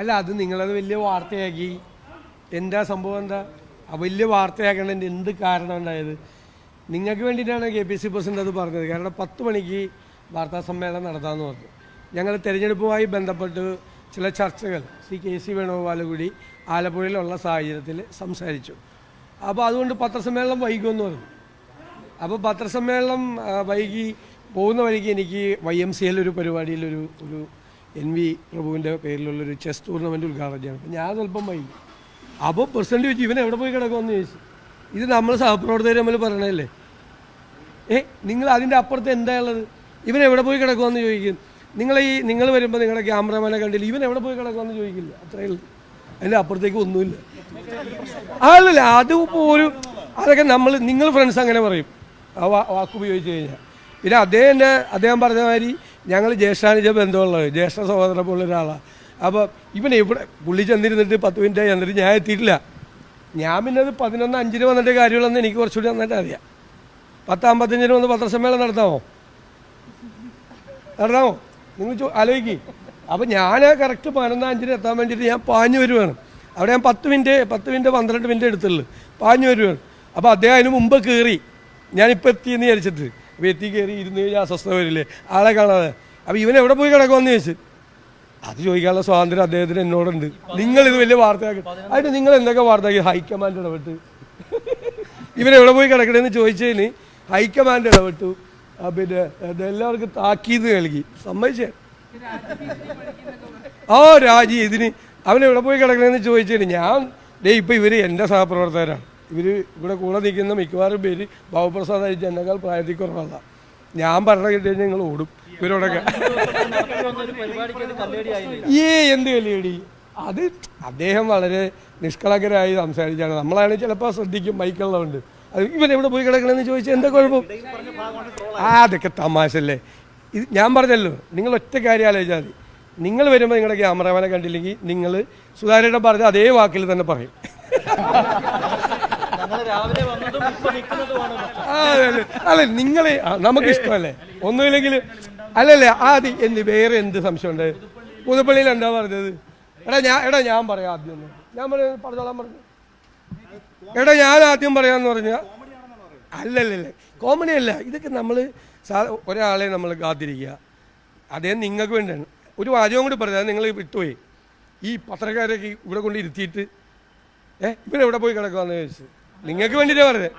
അല്ല അത് നിങ്ങളത് വലിയ വാർത്തയാക്കി. എന്താ സംഭവം എന്താ? വലിയ വാർത്തയാക്കേണ്ടതിന്റെ എന്ത് കാരണം ഉണ്ടായത്? നിങ്ങൾക്ക് വേണ്ടിയിട്ടാണ് കെ പി സി പ്രസിഡന്റ് അത് പറഞ്ഞത്. കാരണം പത്ത് മണിക്ക് വാർത്താ സമ്മേളനം നടത്താമെന്ന് പറഞ്ഞു. ഞങ്ങൾ തെരഞ്ഞെടുപ്പുമായി ബന്ധപ്പെട്ട് ചില ചർച്ചകൾ ശ്രീ കെ സി വേണുഗോപാൽ കൂടി ആലപ്പുഴയിലുള്ള സാഹചര്യത്തിൽ സംസാരിച്ചു. അപ്പോൾ അതുകൊണ്ട് പത്രസമ്മേളനം വൈകുമെന്ന് പറഞ്ഞു. അപ്പോൾ പത്രസമ്മേളനം വൈകി പോകുന്ന വഴിക്ക് എനിക്ക് വൈ എം സി ഒരു പരിപാടിയിലൊരു ഒരു എൻ വി പ്രഭുവിന്റെ പേരിലുള്ളൊരു ചെസ് ടൂർണമെന്റ് ഉദ്ഘാടനം ചെയ്യണം അപ്പം ഞാൻ സ്വല്പം വൈകി. അപ്പോൾ പ്രസിഡന്റ് ചോദിച്ചു ഇവൻ എവിടെ പോയി കിടക്കുമെന്ന് ചോദിച്ചു. ഇത് നമ്മൾ സഹപ്രവർത്തകർ നമ്മൾ പറയണല്ലേ ഏ നിങ്ങൾ അതിന്റെ അപ്പുറത്ത് എന്താ ഉള്ളത്? ഇവൻ എവിടെ പോയി കിടക്കുമെന്ന് ചോദിക്കും. നിങ്ങൾ ഈ നിങ്ങൾ വരുമ്പോൾ നിങ്ങളുടെ ക്യാമറമാനെ കണ്ടില്ല? ഇവൻ എവിടെ പോയി കിടക്കുമെന്ന് ചോദിക്കില്ല. അത്രയേ ഉള്ളൂ. അതിന്റെ അപ്പുറത്തേക്ക് ഒന്നുമില്ല. അല്ലല്ല അത് പോലും അതൊക്കെ നമ്മൾ നിങ്ങൾ ഫ്രണ്ട്സ് അങ്ങനെ പറയും. ആ വാക്കുപയോഗിച്ച് കഴിഞ്ഞാൽ. പിന്നെ അദ്ദേഹം അദ്ദേഹം പറഞ്ഞ മാതിരി ഞങ്ങൾ ജ്യേഷ്ഠാനുജ ബന്ധമുള്ളത്. ജ്യേഷ്ഠ സഹോദരനെ പോലെ ഒരാളാണ് അപ്പോൾ ഇവൻ ഇവിടെ പുള്ളി ചെന്നിരുന്നിട്ട് പത്ത് മിനിറ്റ് ആയി എന്നിട്ട് ഞാൻ എത്തിയിട്ടില്ല. ഞാൻ പിന്നെ അത് പതിനൊന്ന് അഞ്ചിന് വന്നിട്ട് കാര്യമുള്ളതെന്ന് എനിക്ക് കുറച്ചുകൂടി നന്നായിട്ട് അറിയാം. പത്ത് അമ്പത്തഞ്ചിന് വന്ന് പത്രസമ്മേളനം നടത്താമോ? നടത്താമോ? നിങ്ങൾ ആലോചിക്ക്. അപ്പോൾ ഞാൻ കറക്റ്റ് പതിനൊന്ന് അഞ്ചിന് എത്താൻ വേണ്ടിയിട്ട് ഞാൻ പാഞ്ഞു വരുവാണ്. അവിടെ ഞാൻ പത്ത് മിനിറ്റ് പത്ത് മിനിറ്റ് പന്ത്രണ്ട് മിനിറ്റ് എടുത്തുള്ളൂ. പാഞ്ഞു വരുവാണ്. അപ്പോൾ അദ്ദേഹം അതിന് മുമ്പ് കയറി. ഞാനിപ്പോൾ എത്തിയെന്ന് വിചാരിച്ചിട്ട്. അപ്പോൾ എത്തി കയറി ഇരുന്ന് കഴിഞ്ഞാൽ അസ്വസ്ഥ വരില്ലേ? ആളെ കാണാതെ. അപ്പോൾ ഇവൻ എവിടെ പോയി കിടക്കുമെന്ന് ചോദിച്ചു. അത് ചോദിക്കാനുള്ള സ്വാതന്ത്ര്യം അദ്ദേഹത്തിന് എന്നോടുണ്ട്. നിങ്ങൾ ഇത് വലിയ വാർത്തയാക്കി. അതിന് നിങ്ങൾ എന്തൊക്കെ വാർത്തയാക്കി? ഹൈക്കമാൻഡ് ഇടപെട്ട്. ഇവരെവിടെ പോയി കിടക്കണമെന്ന് ചോദിച്ചതിന് ഹൈക്കമാൻഡ് ഇടപെട്ടു. പിന്നെ എല്ലാവർക്കും താക്കീത് നൽകി. സമ്മതിച്ചേ? ഓ രാജി ഇതിന് അവനെവിടെ പോയി കിടക്കണമെന്ന് ചോദിച്ചതിന് ഞാൻ ഡേ ഇപ്പം ഇവർ എന്റെ സഹപ്രവർത്തകരാണ്. ഇവർ ഇവിടെ കൂടെ നിൽക്കുന്ന മിക്കവാറും പേര് ബാബുപ്രസാദ് അയച്ച എന്നെക്കാൾ പ്രായത്തിൽ കുറവുള്ള ഞാൻ പറഞ്ഞ കിട്ടിയാൽ ഞങ്ങൾ ഓടും. ഇവരോടൊക്കെ. ഈ എന്ത് കല്ലിയടി അത് അദ്ദേഹം വളരെ നിഷ്കളങ്കരായി സംസാരിച്ചാണ്. നമ്മളാണ് ചിലപ്പോൾ ശ്രദ്ധിക്കും മൈക്കുള്ളതുകൊണ്ട്. അത് ഇവൻ എവിടെ പോയി കിടക്കണമെന്ന് ചോദിച്ചാൽ എന്താ കുഴപ്പം? ആ അതൊക്കെ തമാശല്ലേ ഇത് ഞാൻ പറഞ്ഞല്ലോ നിങ്ങൾ ഒറ്റ കാര്യം ആലോചിച്ചാൽ മതി. നിങ്ങൾ വരുമ്പോൾ നിങ്ങളുടെ ക്യാമറമാനെ കണ്ടില്ലെങ്കിൽ നിങ്ങൾ സുതാര്യം പറഞ്ഞ അതേ വാക്കിൽ തന്നെ പറയും. അല്ലെ നിങ്ങൾ നമുക്ക് ഇഷ്ടമല്ലേ ഒന്നുമില്ലെങ്കിൽ അല്ലല്ലേ ആദി എന്ത് വേറെ എന്ത് സംശയമുണ്ട്? പുതുപ്പള്ളിയിൽ എന്താ പറഞ്ഞത്? എടാ ഞാൻ എടാ ഞാൻ പറയാം ആദ്യം ഒന്ന്. ഞാൻ പറയാം പറഞ്ഞോളാം പറഞ്ഞു. എടാ ഞാൻ ആദ്യം പറയാന്ന് പറഞ്ഞ അല്ലല്ലല്ലേ കോമഡി അല്ല. ഇതൊക്കെ നമ്മൾ ഒരാളെ നമ്മൾ കാത്തിരിക്കുക. അദ്ദേഹം നിങ്ങൾക്ക് വേണ്ടിയാണ്. ഒരു വാചകം കൂടി പറഞ്ഞാൽ നിങ്ങൾ വിട്ടുപോയി. ഈ പത്രക്കാരൊക്കെ ഇവിടെ കൊണ്ട് ഇരുത്തിയിട്ട് ഏ എവിടെ പോയി കിടക്കുവാന്ന് ചോദിച്ചു. നിങ്ങൾക്ക് വേണ്ടിയിട്ടാണ് പറഞ്ഞത്.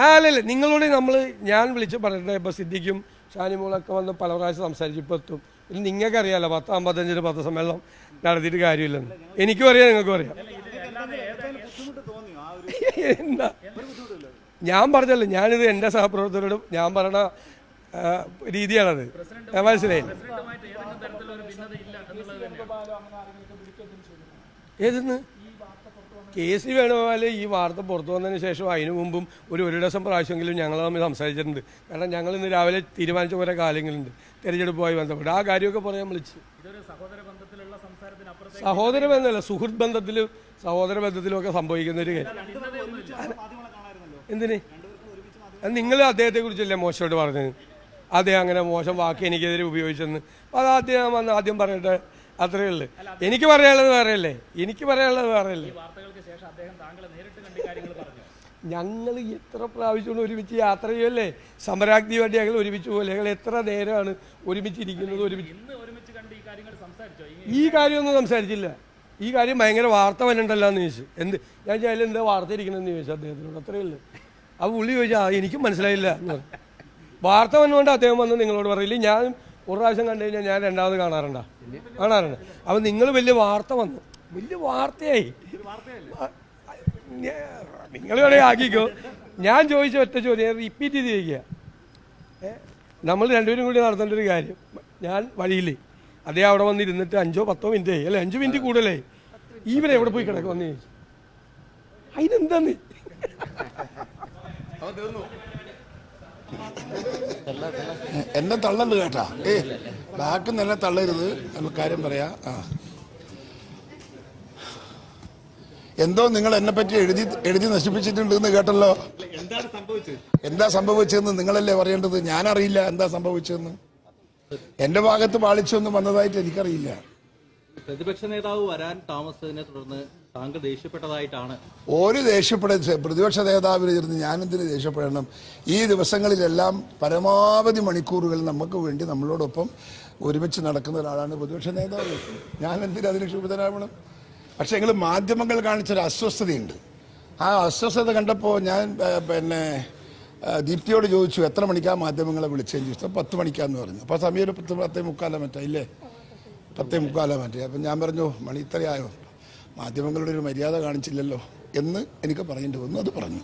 ആ അല്ലല്ല നിങ്ങളോട് നമ്മൾ ഞാൻ വിളിച്ച് പറഞ്ഞിട്ട് ഇപ്പോൾ സിദ്ധിക്കും ഷാനിമോളൊക്കെ വന്ന് പല പ്രാവശ്യം സംസാരിച്ചു ഇപ്പോൾ എത്തും. ഇത് അറിയാമല്ലോ പത്ത് അമ്പത്തഞ്ചിന് പത്ത് സമ്മേളനം നടത്തിയിട്ട് കാര്യമില്ലെന്ന്. എനിക്കും അറിയാം നിങ്ങൾക്കും അറിയാം. എന്താ? ഞാൻ പറഞ്ഞല്ലോ ഞാനിത് എന്റെ സഹപ്രവർത്തകരോടും ഞാൻ പറഞ്ഞ രീതിയാണത്. മനസ്സിലായി. ഏതെന്ന്? കെ സി വേണുഗോപാൽ ഈ വാർത്ത പുറത്തു വന്നതിന് ശേഷം അതിനു മുമ്പും ഒരു ഒരു ഡസം പ്രാവശ്യമെങ്കിലും ഞങ്ങൾ തമ്മിൽ സംസാരിച്ചിട്ടുണ്ട്. കാരണം ഞങ്ങൾ ഇന്ന് രാവിലെ തീരുമാനിച്ച കുറേ കാര്യങ്ങളുണ്ട്. തിരഞ്ഞെടുപ്പുമായി ബന്ധപ്പെട്ട്. ആ കാര്യമൊക്കെ പറയാൻ വിളിച്ചു. സഹോദര ബന്ധമല്ല സുഹൃത്ത് ബന്ധത്തിലും സഹോദര ബന്ധത്തിലും ഒക്കെ സംഭവിക്കുന്ന ഒരു കാര്യം. എന്തിന്? നിങ്ങൾ അദ്ദേഹത്തെ കുറിച്ചല്ലേ മോശമായിട്ട് പറഞ്ഞത്? അദ്ദേഹം അങ്ങനെ മോശം വാക്ക് എനിക്കെതിരെ ഉപയോഗിച്ചെന്ന്. അപ്പോൾ അത് ആദ്യം വന്ന് ആദ്യം പറയട്ടെ അത്രയേ ഉള്ളൂ. എനിക്ക് പറയാനുള്ളത് വേറെയല്ലേ എനിക്ക് പറയാനുള്ളത് വേറെയല്ലേ ഞങ്ങൾ എത്ര പ്രാവശ്യമാണ് കൊണ്ട് ഒരുമിച്ച് യാത്ര ചെയ്യുമല്ലേ സമരാഗ്നി വേണ്ടി ഞങ്ങൾ ഒരുമിച്ച് പോലെ ഞങ്ങൾ എത്ര നേരമാണ് ഒരുമിച്ച് ഇരിക്കുന്നത് ഒരുമിച്ച് ഈ കാര്യമൊന്നും സംസാരിച്ചില്ല. ഈ കാര്യം ഭയങ്കര വാർത്ത വരണ്ടല്ലോ എന്ന് ചോദിച്ചു. എന്ത്? ഞാൻ ചോദിച്ചാൽ എന്താ വാർത്ത ഇരിക്കണമെന്ന് ചോദിച്ചു അദ്ദേഹത്തിനോട്. അത്രയേ ഉള്ളൂ. അപ്പോൾ പുള്ളി ചോദിച്ചാൽ എനിക്കും മനസ്സിലായില്ല വാർത്ത വന്നുകൊണ്ട് അദ്ദേഹം വന്ന് നിങ്ങളോട് പറയില്ല. ഞാൻ ഒരു പ്രാവശ്യം കണ്ടു കഴിഞ്ഞാൽ ഞാൻ രണ്ടാമത് കാണാറുണ്ട? കാണാറുണ്ട്. അപ്പം നിങ്ങൾ വലിയ വാർത്ത വന്നു. വലിയ വാർത്തയായി. നിങ്ങൾ വേണമെങ്കിൽ ആക്കിക്കോ. ഞാൻ ചോദിച്ച ഒറ്റ ചോദ്യം റിപ്പീറ്റ് ചെയ്ത് ചോദിക്കുക നമ്മൾ രണ്ടുപേരും കൂടി നടത്തേണ്ട ഒരു കാര്യം. ഞാൻ വഴിയിൽ അതേ അവിടെ വന്നിരുന്നിട്ട് അഞ്ചോ പത്തോ മിനിറ്റ് ആയി. അല്ലെ? അഞ്ച് മിനിറ്റ് കൂടുതലായി. ഈവനെ എവിടെ പോയി കിടക്കും വന്നു ചോദിച്ചു. അതിനെന്താന്ന്? എന്നെ തള്ളരുത് കേട്ടാ. ഏ ബാക്ക് നല്ല തള്ളരുത്. നമുക്ക് കാര്യം പറയാ. ആ. എന്തോ നിങ്ങൾ എന്നെ പറ്റി എഴുതി എഴുതി നശിപ്പിച്ചിട്ടുണ്ട് എന്ന് കേട്ടല്ലോ. എന്താ സംഭവിച്ചതെന്ന് നിങ്ങളല്ലേ പറയേണ്ടത്? ഞാൻ അറിയില്ല എന്താ സംഭവിച്ചതെന്ന്. എന്റെ ഭാഗത്ത് പാളിച്ചൊന്നും വന്നതായിട്ട് എനിക്കറിയില്ല. പ്രതിപക്ഷ നേതാവ് വരാൻ താമസത്തിനെ തുടർന്ന് താങ്കൾ ദേഷ്യപ്പെട്ടതായിട്ടാണ്. ഒരു ദേഷ്യപ്പെട പ്രതിപക്ഷ നേതാവിന് ഇരുന്ന് ഞാനെന്തിന് ദേഷ്യപ്പെടണം? ഈ ദിവസങ്ങളിലെല്ലാം പരമാവധി മണിക്കൂറുകൾ നമുക്ക് വേണ്ടി നമ്മളോടൊപ്പം ഒരുമിച്ച് നടക്കുന്ന ഒരാളാണ് പ്രതിപക്ഷ നേതാവ്. ഞാൻ എന്തിന് അതിന് ക്ഷുഭിതനാവണം? പക്ഷെ എങ്കിൽ മാധ്യമങ്ങൾ കാണിച്ചൊരു അസ്വസ്ഥതയുണ്ട്. ആ അസ്വസ്ഥത കണ്ടപ്പോൾ ഞാൻ പിന്നെ ദീപ്തിയോട് ചോദിച്ചു എത്ര മണിക്കാ മാധ്യമങ്ങളെ വിളിച്ചതെന്ന് ചോദിച്ചു പത്ത് മണിക്കാന്ന് പറഞ്ഞു. അപ്പോൾ സമയം ഒരു പത്ത് പത്തേ മുക്കാലോ മറ്റേ ഇല്ലേ? പത്തേ മുക്കാലോ മറ്റേ. അപ്പം ഞാൻ പറഞ്ഞു മണി ഇത്രയായോ? മാധ്യമങ്ങളുടെ ഒരു മര്യാദ കാണിച്ചില്ലല്ലോ എന്ന് എനിക്ക് പറഞ്ഞിട്ട് വന്നു അത് പറഞ്ഞു.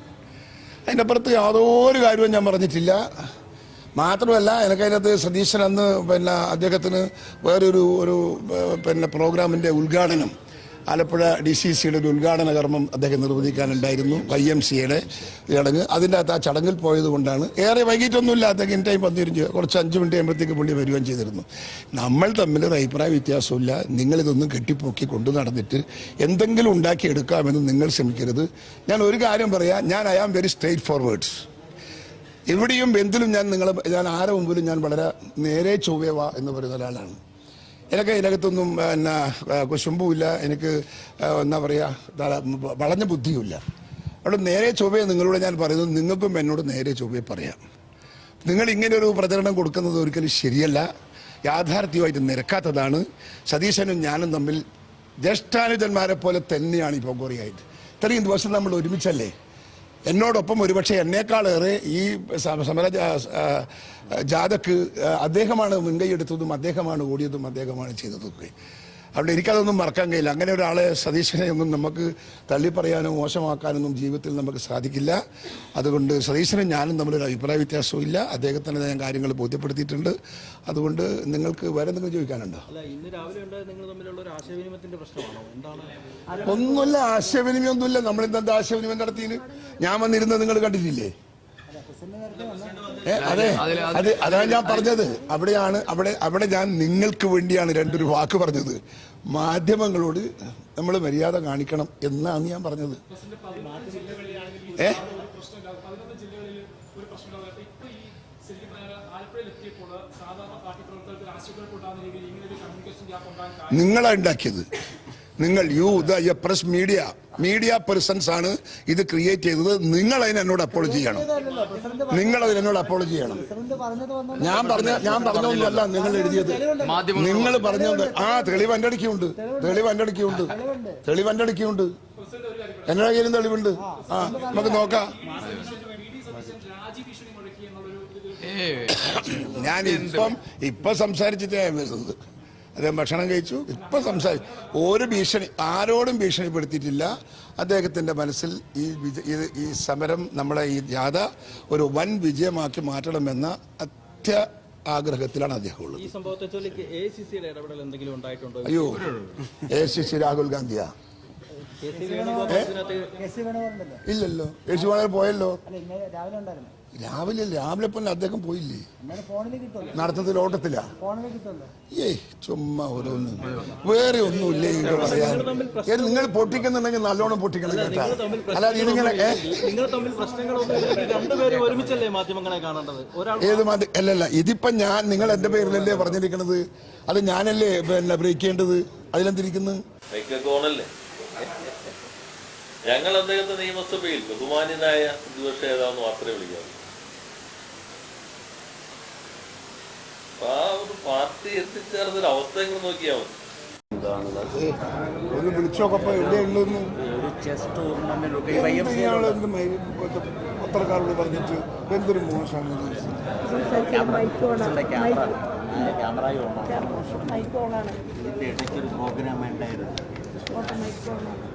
അതിനപ്പുറത്ത് യാതൊരു കാര്യവും ഞാൻ പറഞ്ഞിട്ടില്ല. മാത്രമല്ല എനിക്കതിനകത്ത് സതീശൻ അന്ന് പിന്നെ അദ്ദേഹത്തിന് വേറൊരു ഒരു പിന്നെ പ്രോഗ്രാമിന്റെ ഉദ്ഘാടനം ആലപ്പുഴ ഡി സി സിയുടെ ഒരു ഉദ്ഘാടന കർമ്മം അദ്ദേഹം നിർവഹിക്കാനുണ്ടായിരുന്നു വൈ എം സിയുടെ ചടങ്ങ്. അതിന്റെ അകത്ത് ആ ചടങ്ങിൽ പോയത് കൊണ്ടാണ് ഏറെ വൈകിട്ടൊന്നുമില്ല അദ്ദേഹം ടൈം വന്നിരുന്നു കുറച്ച് അഞ്ച് മിനിറ്റ് ആകുമ്പോഴത്തേക്ക് പുള്ളി വരികയും ചെയ്തിരുന്നു. നമ്മൾ തമ്മിൽ ഒരു അഭിപ്രായ വ്യത്യാസമില്ല നിങ്ങളിതൊന്നും കെട്ടിപ്പൊക്കി കൊണ്ടു നടന്നിട്ട് എന്തെങ്കിലും ഉണ്ടാക്കിയെടുക്കാമെന്ന് നിങ്ങൾ ശ്രമിക്കരുത്. ഞാൻ ഒരു കാര്യം പറയാം. ഞാൻ I am very straight forwards എവിടെയും എന്തിലും ഞാൻ നിങ്ങളെ ഞാൻ ആരെ മുമ്പിലും ഞാൻ വളരെ നേരെ ചൊവ്വേവ എന്ന് പറയുന്ന ഒരാളാണ്. എനിക്ക് ഇതിനകത്തൊന്നും പിന്നെ കുശുമ്പുമില്ല എനിക്ക് എന്താ പറയുക വളഞ്ഞ ബുദ്ധിയുമില്ല. അവിടെ നേരെ ചൊവ്വയെ നിങ്ങളോട് ഞാൻ പറയുന്നത് നിങ്ങൾക്കും എന്നോട് നേരെ ചൊവ്വയെ പറയാം. നിങ്ങൾ ഇങ്ങനെ ഒരു പ്രചരണം കൊടുക്കുന്നത് ഒരിക്കലും ശരിയല്ല. യാഥാർത്ഥ്യമായിട്ട് നിരക്കാത്തതാണ്. സതീശനും ഞാനും തമ്മിൽ ജ്യേഷ്ഠാനുജന്മാരെ പോലെ തന്നെയാണ് ഈ പൊങ്കോറിയായിട്ട് ഇത്രയും ദിവസം നമ്മൾ ഒരുമിച്ചല്ലേ? എന്നോടൊപ്പം ഒരുപക്ഷെ എന്നേക്കാളേറെ ഈ സമര ജാഥക്ക് അദ്ദേഹമാണ് മുൻകൈ എടുത്തതും അദ്ദേഹമാണ് ഓടിയതും അദ്ദേഹമാണ് ചെയ്തതൊക്കെ. അവിടെ എനിക്കതൊന്നും മറക്കാൻ കഴിയില്ല. അങ്ങനെ ഒരാളെ സതീശനെ ഒന്നും നമുക്ക് തള്ളിപ്പറയാനോ മോശമാക്കാനൊന്നും ജീവിതത്തിൽ നമുക്ക് സാധിക്കില്ല. അതുകൊണ്ട് സതീശനും ഞാനും തമ്മിലൊരു അഭിപ്രായ വ്യത്യാസവും ഇല്ല. അദ്ദേഹത്തിന് ഞാൻ കാര്യങ്ങൾ ബോധ്യപ്പെടുത്തിയിട്ടുണ്ട്. അതുകൊണ്ട് നിങ്ങൾക്ക് വേറെ എന്തെങ്കിലും ചോദിക്കാനുണ്ടോ? ഒന്നുമില്ല ആശയവിനിമയം ഒന്നുമില്ല. നമ്മളിന്ന് എന്താ ആശയവിനിമയം നടത്തിയിന് ഞാൻ വന്നിരുന്നത് നിങ്ങൾ കണ്ടിട്ടില്ലേ? അതെ. അത് അതാണ് ഞാൻ പറഞ്ഞത്. അവിടെയാണ് അവിടെ അവിടെ ഞാൻ നിങ്ങൾക്ക് വേണ്ടിയാണ് രണ്ടൊരു വാക്ക് പറഞ്ഞത്. മാധ്യമങ്ങളോട് നമ്മൾ മര്യാദ കാണിക്കണം എന്നാണ് ഞാൻ പറഞ്ഞത്. ഏ? നിങ്ങളാണ് ഉണ്ടാക്കിയത്. നിങ്ങൾ you the press media media persons ആണ് ഇത് ക്രിയേറ്റ് ചെയ്തത്. നിങ്ങൾ അതിന് എന്നോട് അപ്പോളജി ചെയ്യണം. നിങ്ങൾ അതിന് എന്നോട് അപ്പോളജി ചെയ്യണം. ഞാൻ പറഞ്ഞ ഞാൻ പറഞ്ഞൊന്നുമല്ല നിങ്ങൾ എഴുതിയത്. നിങ്ങൾ പറഞ്ഞത്. ആ തെളിവ് എന്റെ അടുക്കുണ്ട്. തെളിവ് എന്റെ അടുക്കുണ്ട്. തെളിവ് എന്റെ അടുക്കുണ്ട്. എന്റെ കയ്യിലും തെളിവുണ്ട്. ആ നമുക്ക് നോക്കാം. ഞാൻ ഇപ്പം ഇപ്പൊ സംസാരിച്ചിട്ടേ അദ്ദേഹം ഭക്ഷണം കഴിച്ചു. ഇപ്പം സംസാരിച്ചു ഒരു ഭീഷണി ആരോടും ഭീഷണിപ്പെടുത്തിയിട്ടില്ല. അദ്ദേഹത്തിന്റെ മനസ്സിൽ ഈ വിജ- ഈ സമരം നമ്മളെ ഈ ജാഥ ഒരു വൻ വിജയമാക്കി മാറ്റണമെന്ന അത്യ ആഗ്രഹത്തിലാണ് അദ്ദേഹം ഉള്ളത്. അയ്യോ എ സി സി രാഹുൽ ഗാന്ധിയാ. ഇല്ലല്ലോ. യേശുവാണെ പോയല്ലോ. രാവിലെ ഉണ്ടായിരുന്നു. രാവിലെ രാവിലെ പോലെ അദ്ദേഹം പോയില്ലേ? നടത്തത്തിൽ ഓട്ടത്തില്ല ഏയ് ചുമ്മാ ഓരോന്ന്. വേറെ ഒന്നുമില്ലേ ഇവിടെ പറയാൻ? ഏ, നിങ്ങൾ പൊട്ടിക്കുന്നുണ്ടെങ്കിൽ നല്ലോണം പൊട്ടിക്കണം കേട്ടാ. അല്ലാതെ ഇതിങ്ങനെ ഏ? നിങ്ങൾ തമ്മിൽ പ്രശ്നങ്ങളൊന്നും ഇല്ലെങ്കിൽ രണ്ടുപേരും ഒരുമിച്ചല്ലേ മാധ്യമങ്ങളെ കാണേണ്ടത്? ഒരാൾ ഏത് മാധ്യമം അല്ലല്ല ഇതിപ്പോ ഞാൻ നിങ്ങൾ എന്റെ പേരിലല്ലേ പറഞ്ഞിരിക്കണത്? അത് ഞാനല്ലേ പിന്നെ ബ്രേക്ക് ചെയ്യേണ്ടത്? അതിലെന്തിരിക്കുന്നു? ഞങ്ങൾ അദ്ദേഹത്തെ നിയമസഭയിൽ ബഹുമാന്യനായ പ്രതിപക്ഷ നേതാവെന്ന് മാത്രമേ വിളിക്കാവൂ ആ ഒരു പാർട്ടി എത്തിച്ചേർന്നൊരു അവസ്ഥ നിങ്ങൾ നോക്കിയാൽ മതി. ഒന്ന് വിളിച്ചോക്കപ്പോ എവിടെയുള്ളതെന്ന് ഒരു ചെസ് ടൂർണമെന്റ് ഇയാൾ എന്ത് മൈ- പത്രക്കാരോട് പറഞ്ഞിട്ട് എന്തൊരു മോശമാണ് ക്യാമറ ഓണാണ്. മൈക്ക് ഓണാണ്. ഇടയ്ക്കൊരു പ്രോഗ്രാം ഉണ്ടായിരുന്നു. ഓട്ടോ മൈക്ക് ഓണാണ്.